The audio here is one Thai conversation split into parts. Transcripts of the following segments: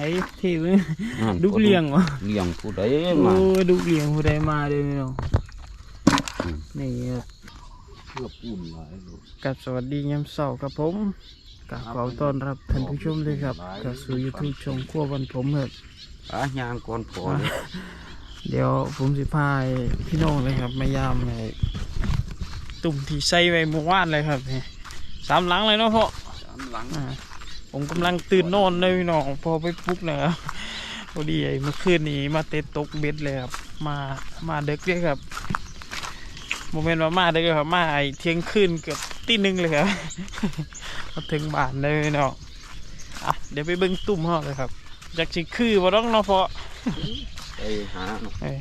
ไอ้ที่เว้ยนั่นดุกเลี้ยงวะเลี้ยงผู้ใดโอ้มาดุกเลี้ยงผู้ใดมาเด้อพี่น้องอืมนี่ครับเพื่อปูนหลายลูกกับสวัสดียามเช้าครับผมกับขอต้อนรับท่านผู้ชมด้วยครับกับสู่ยูทูบช่องขั้ววันผมครับอะยางก่อนพอเลยเดี๋ยวผมสิพายพี่น้องเลยครับมายามไอ้ตุ่มที่ใส่ไว้เมื่อวานเลยครับนี่สามหลังเลยเนาะพ่อสามหลังอ่า ผมกำลังตื่นนอนเลยพี่น้องพอไปปลุ๊กนะครับพอดีไอ้เมื่อคืนนี้มาเตะตกเบ็ดเลยครับ มามาเด็กเลยครับโมเมนต์ว่ามาเด็กเลยครับมาไอ้เที่ยงคืนเกือบตีหนึ่งเลยครับมาถึงบ้านเลยพี่น้องอะเดี๋ยวไปเบิ้งตุ่มห้องเลยครับจากสิคือบ่ต้องเนาะเพราะไปหาเนาะเอ้ย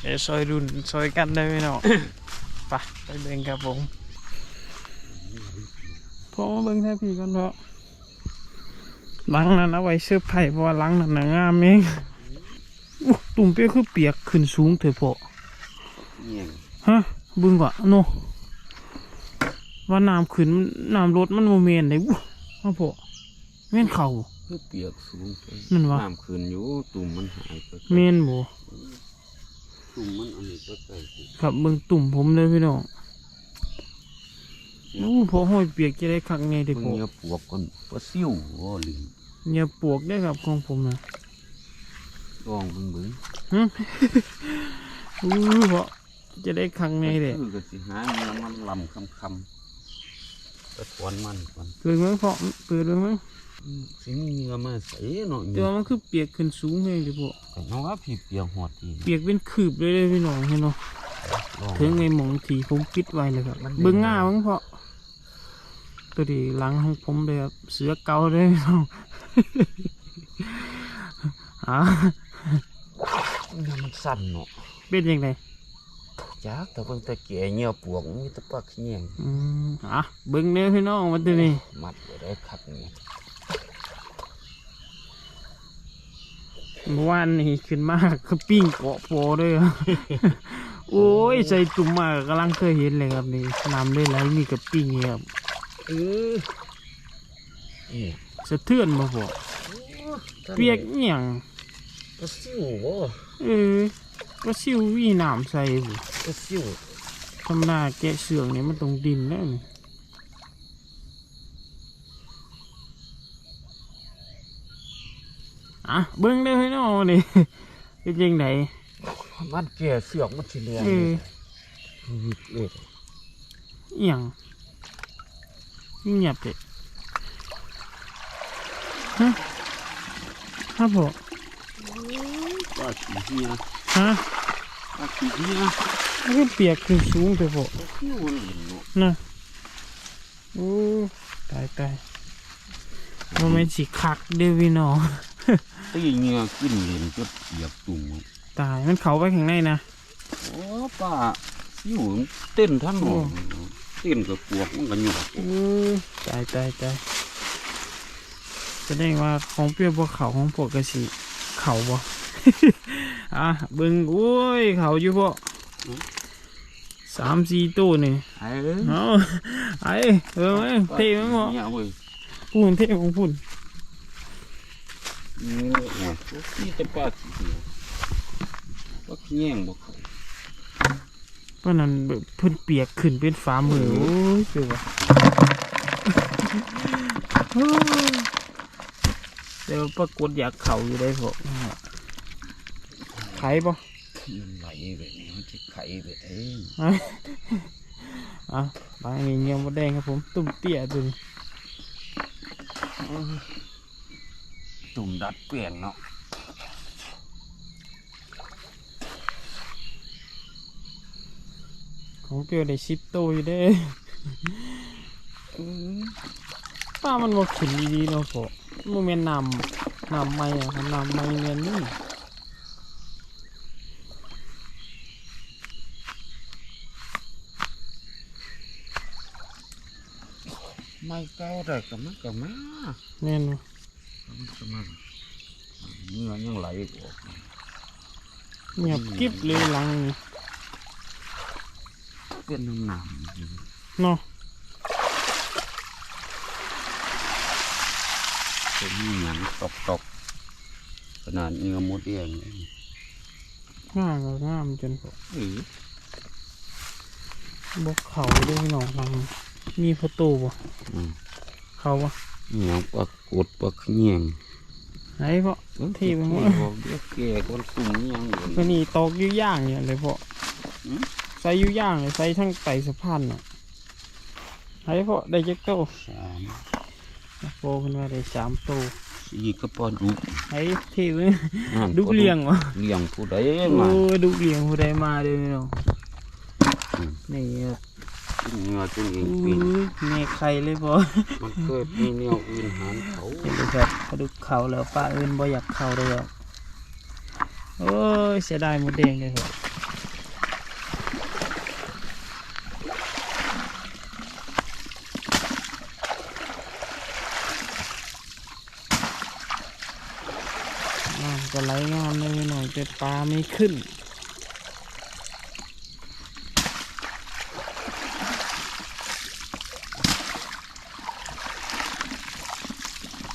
เดี๋ยวซอยรุ่นซอยกันได้ไหมเนาะไปไปเบิ่งครับผมพอมาเบิ่งแท้พี่ก่อนเพราะ หลังนั้นเอาไว้เสื้อร์ไผ่เพราะว่าหลังนั้นน่ะงามเองอู้ตุ่มเปียกคือเปียกขึ้นสูงเถอะพอเงี้ยงฮะเบึงว่ะโนว่าน้ำขึ้นน้ำลดมันโมเมนได้อู้มาพอแม่นเข่าคือเปียกสูงไปนั่นวะน้ำขึ้นอยู่ตุ่มมันหายไปเมนบ่ตุ่มมันอันนี้ก็ใส่สิครับเบิ่งตุ่มผมเลยพี่น้องอู้พอห้อยเปียกจะได้คักไงเด็กเพิ่งพอเนื้อปวกก่อนปลาซิ่วโอ้ลิง เนี่ยปวกได้ครับของผมนะลองเบิ่งเบิ่งอู้เพราะจะได้คักไงเด็กคือก็สิหาเนื้อมันลำคำคำๆตะถอนมันก่อนเปิดเมืองเพาะเปิดเมืองอืมสิมีเนื้อมาใส่เนาะแต่ว่ามันคือเปียกขึ้นสูงเลยเด็กพอแต่น้องว่าพี่เปียกหอดทีเปียกเป็นคืบเลยเลยพี่น้องเห็นเนาะลองถึงไงหมองทีผมปิดไว้เลยครับมันเป็นเบิ่งง่ามั้งเพาะ ตัวดีหลังของผมเลยครับเสือเก่าเลยพี่น้องอ่าเนื้อมันสั่นเนาะเป็นยังไงจักแต่เพิ่งแต่แก่เงี้ยปวกมีแตะปักเงี้ยงอืมอะเบิ่งเด้อพี่น้องวันนี้มัดไว้ได้คักเนี่ยเมื่อวานนี่ขึ้นมากคือปิ้งเกาะโปด้วยโอ้ยใส่ตุ่มมากกำลังเคยเห็นเลยครับนี่น้ำได้ไหลมีกับปิ้งนี่ครับ เออนี่สะเทือนมาพอเปียกเหี่ยงปลาซิ่วบ่เออก็ซิววีน้ำใส่บุปลาซิ่วธรรมดาแกะเสืองนี่มันตรงดินแล้วนี่อะเบิ่งได้อพี่น้องนี่เป็นยังไงมันแก่เสือกมันสิเลียนเออเลยเอียง เงียบเลยฮะฮะพอปลาขี้เหี้ยฮะปลาขี้เหี้ยมันก็เปียกขึ้นสูงไปพอปลาซิ่วมันเห็นเนาะนะโอ้ตายตายมันไม่นสิคักเด้อพี่น้องตีเงี้ยกินเห็นจดเปียกตุ่มตายมันเขาไปข้างในนะโอ้ป้าซิ่วมันเต้นทั้งหมดเต้นกับปวกมันก็หยอกโอ้ตายตายตายแสดงว่าของเปรี้ยวพวกเขาของพวกกระสีเขาบ่ อะเบิ่งโอ้ยเขาอยู่พวกสามสี่ตู้นี่ไอ้เอ้ยเอาไอ้เออไหมเท่มั้งบ่เนี่ยเว้ยพูนเท่ของพูนนี่โอ้นี่แต่ปลาขี้เหี้ยปลาขี้ยงบ่เขา เพราะนั้นแบบเพิ่นเปียกขึ้นเป็นฟ้ามือโอ้ยเจ๋อว่ะเดี๋ยวปรากฏอยากเข่าอยู่ได้พวกไข่บ่มันไหลไปนี่มันจะไข่ไปเอ้ยอะบางนี้ยังมดแดงครับผมตุ่มเตี้ยตัวนี้ตุ่มดัดเปลี่ยนเนาะ ของเปรียวได้ชิปโตอยู่เด้ป้ามันบ่ขึ้นดีๆเนาะพอโมเมนต์น้ำน้ำไม่อะครับน้ำไม่เนียนนี่ไม่เก้าได้ก็มันก็มาแน่นบ่มันก็มาเนื้อยังไหลออกเงียบกิ๊บเลยหลังนี่ เป็นน้ำหนามเนาะเป็นหยังตกตกขนาดเนื้อหมดเองงามก็งามจนพอเออบกเขาด้วยพี่น้องลังมีประตูบ่อืมเขาบ่เหนียวปลากดปลาเงียงไหนพอที่มันบ่ว่าบอกเดี๋ยวแก่คนกลุ่มนี้ยังก็นี่ตอกอยู่ย่างเนี่ยเลยพออืม ใส่อยู่ย่างเลยใส่ทั้งไตสะพานน่ะไหนพอได้จักโตสามโปเพิ่นว่าได้สามโตสี่กระป๋อดุไหนที่มันนั่นดุเลี้ยงวะเลี้ยงผู้ใดโอ้มาดุเลี้ยงผู้ใดมาเด้อพี่น้องอืมนี่ครับกินเนื้อจนเองอุ้ปีนยแม่ไข่เลยพอมันเคยมีแนวอื่นหานเขาเห็นเลยครับกระดูกเขาแล้วป้าอื่นบ่อยากเข้าเลยครับโอ้ยเสียดายหมดแดงเลยครับ น้ำก็ไหลงามเลยหน่อยแต่ปลาไม่ขึ้น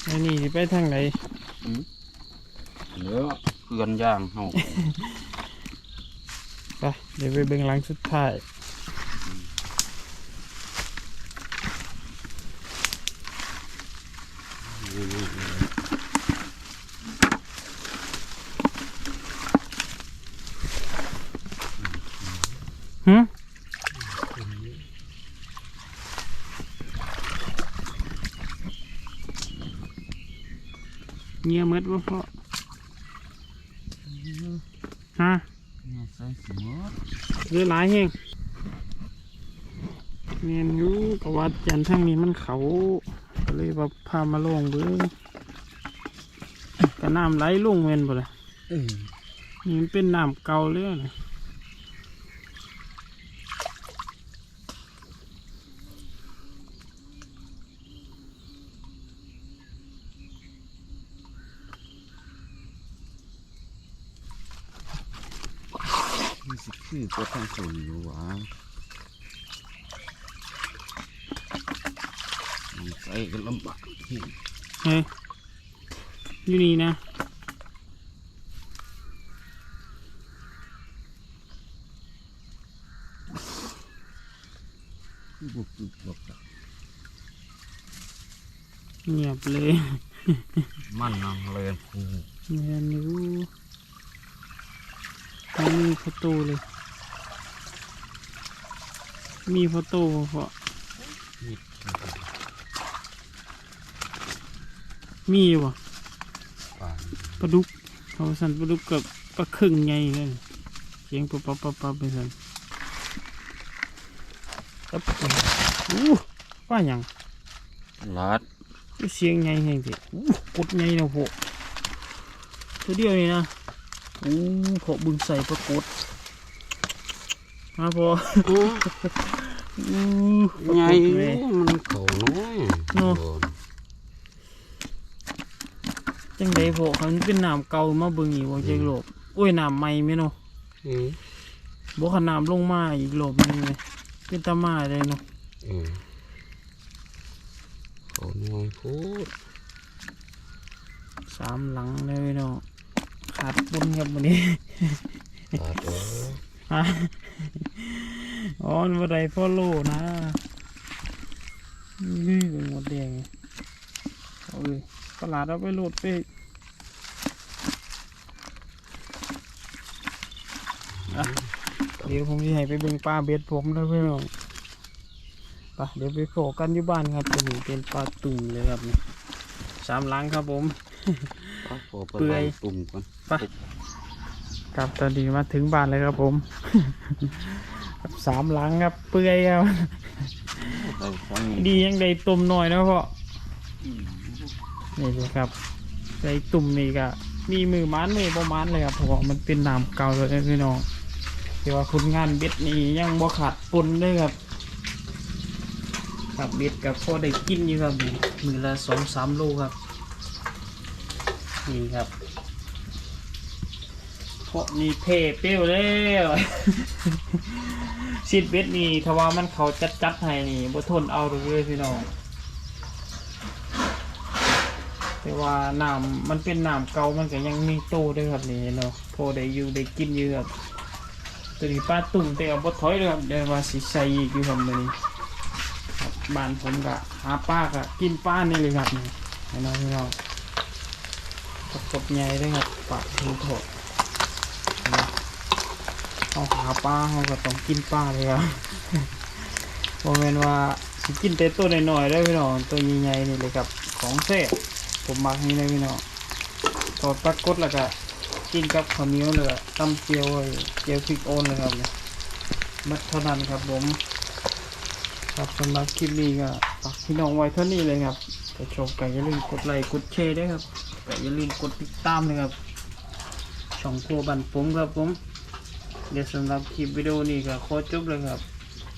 ไอ้นี่สิไปทางไหนเหลือเกลือนย่างเฮา ไปเดี๋ยวไปเบิ่งหลังสุดท้ายหึ เงียบหมดบ่พ่อฮะใส่สมดเรือหลายแห้งเมียนอยู่ประวัติจันทร์ทั้งนี้มันเขาก็เลยว่าพามาลงเบิ้งก็น้ำไหลลงเวนบ่เลยเออนี่มันเป็นน้ำเก่าเลยนะ คือก็ทางส่วนอยู่ว่ามันใส่ก็ลำบากที่เฮ้ยอยู่นี่นะบุกบุกบุกเงียบเลย มันนำเลยเมียนอยู่ไม่มีประตูเลย มีประตูบ่พอมิดมีอยู่บ่ปานปลาดุกเขาสั่นปลาดุกกับปลาครึ่งไงเลยเสียงปั๊บปั๊บปั๊บปั๊บไปสั่นปั๊บอู้ว่าหยังลาดเสียงไงแห่งสิอู้กดไงเนาะพวกตัวเดียวนี่นะอู้พอบึงใส่ปรากฏมาพออู้ปราก ใหญ่ฏอยู่เลยมันเขาน้อยเนาะโดจังไดพวกเขามันเป็นน้ำเก่ามาเบิ่งอีกว่าเจ๊กโลบโอ้ยน้ำใหม่ไหมเนาะอืมบ่ขนาดลงมาอีกโลบหนึงเลยเป็นตามาเลยเนาะอืมเขาน้อยโพูดสามหลังเลยเนาะขาดบุญครับวันนี้ลาดเอ้ยฮะ อ๋อวันใดพ่อโลนะนี่เป็นหมดแดงเอาเลยตลาดเอาไปโหลดไปอะเดี๋ยวผมจะให้ไปเบิ่งปลาเบ็ดผมแล้วเพื่อนองไปเดี๋ยวไปโผล่กันอยู่บ้านครับตัวนี้เป็นปลาตุ่มเลยครับนี่สามหลังครับผมเอาพอไปเปื่อยวางตุ่มก่อนครับตอนนี้มาถึงบ้านเลยครับผม ครับสามหลังครับ เปื่อยครับไปฟังนี่ดียังได้ตุ่มหน่อยนะพ่อนี่เลยครับได้ตุ่มนี่ก็มีมือมันมือประมาณเลยครับเพราะว่ามันเป็นน้ำเก่าเลยนะพี่น้องแต่ว่าคุณงานเบ็ดนี่ยังบ่ขาดปนเลยครับครับเบ็ดกับพ่อได้กินอยู่ครับนี่มือละสองสามโลครับนี่ครับเพราะนี่เทเปรี้ยวแล้ว ชิดเบ็ดนี่ถ้าว่ามันเขาจัดจัดๆให้นี่บ่ทนเอาเลยพี่น้องแต่ว่าน้ำมันเป็นน้ำเก่ามันก็ยังมีโตด้วยครับนี่เนาะพอได้อยู่ได้กินอยู่ครับตัวนี้ปลาตุ่มแต่เอาบ่ถอยเลยครับเดี๋ยวว่าสิใส่อีกอยู่ครับมือนี้ครับบ้านผมก็หาปลาก็กินปลานี่เลยครับนี่ให้น้องพี่น้องประกบใหญ่เลยครับปลาทูโถด เอาหาปลาเขาก็ต้องกินปลาเลยครับโมเมนว่าสิกินแต่ตัวน้อยๆได้พี่น้องตัวใหญ่ๆนี่เลยครับของแซ่บผมมักนี่เลยพี่น้องทอดปลากดแล้วก็กินกับข้าวเหนียวเลยก็ตำเจียวไอ้เจียวพริกโอนเลยครับเนี่ยมัดเท่านั้นครับผมครับสำหรับคลิปนี้ก็ฝากพี่น้องไว้เท่านี้เลยครับถ้าชอบก็อย่าลืมกดไลค์กดแชร์ด้วยครับก็อย่าลืมกดติดตามเลยครับช่องครัวบันผมครับผม เดี๋ยวสำหรับคลิปวิดีโอนี้ก็ขอจบเลยครับ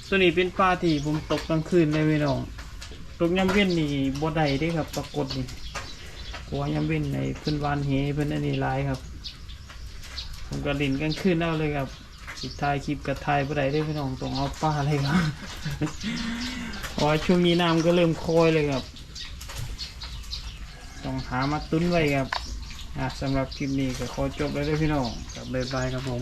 ตัวนี้เป็นปลาที่ผมตกกลางคืนได้พี่น้องตกยามเว้นนี่บ่ได้ด้ครับ ปรากฏนี่เพราะว่ายามเว้นในเพิ่นวานเหเพิ่นอันนี้ลายครับ ผมก็ดินกลางคืนเอาเลยครับสิถ่ายคลิปกับถ่ายบ่ได้เด้พี่น้องต้องเอาปลาเลยครับเพราะว่าช่วงนี้น้ำก็เริ่มโคอยเลยครับ ต้องหามาตุ้นไว้ครับอะสำหรับคลิปนี้ก็ขอจบแล้วด้อพี่น้องกับบ๊ายบายครับผม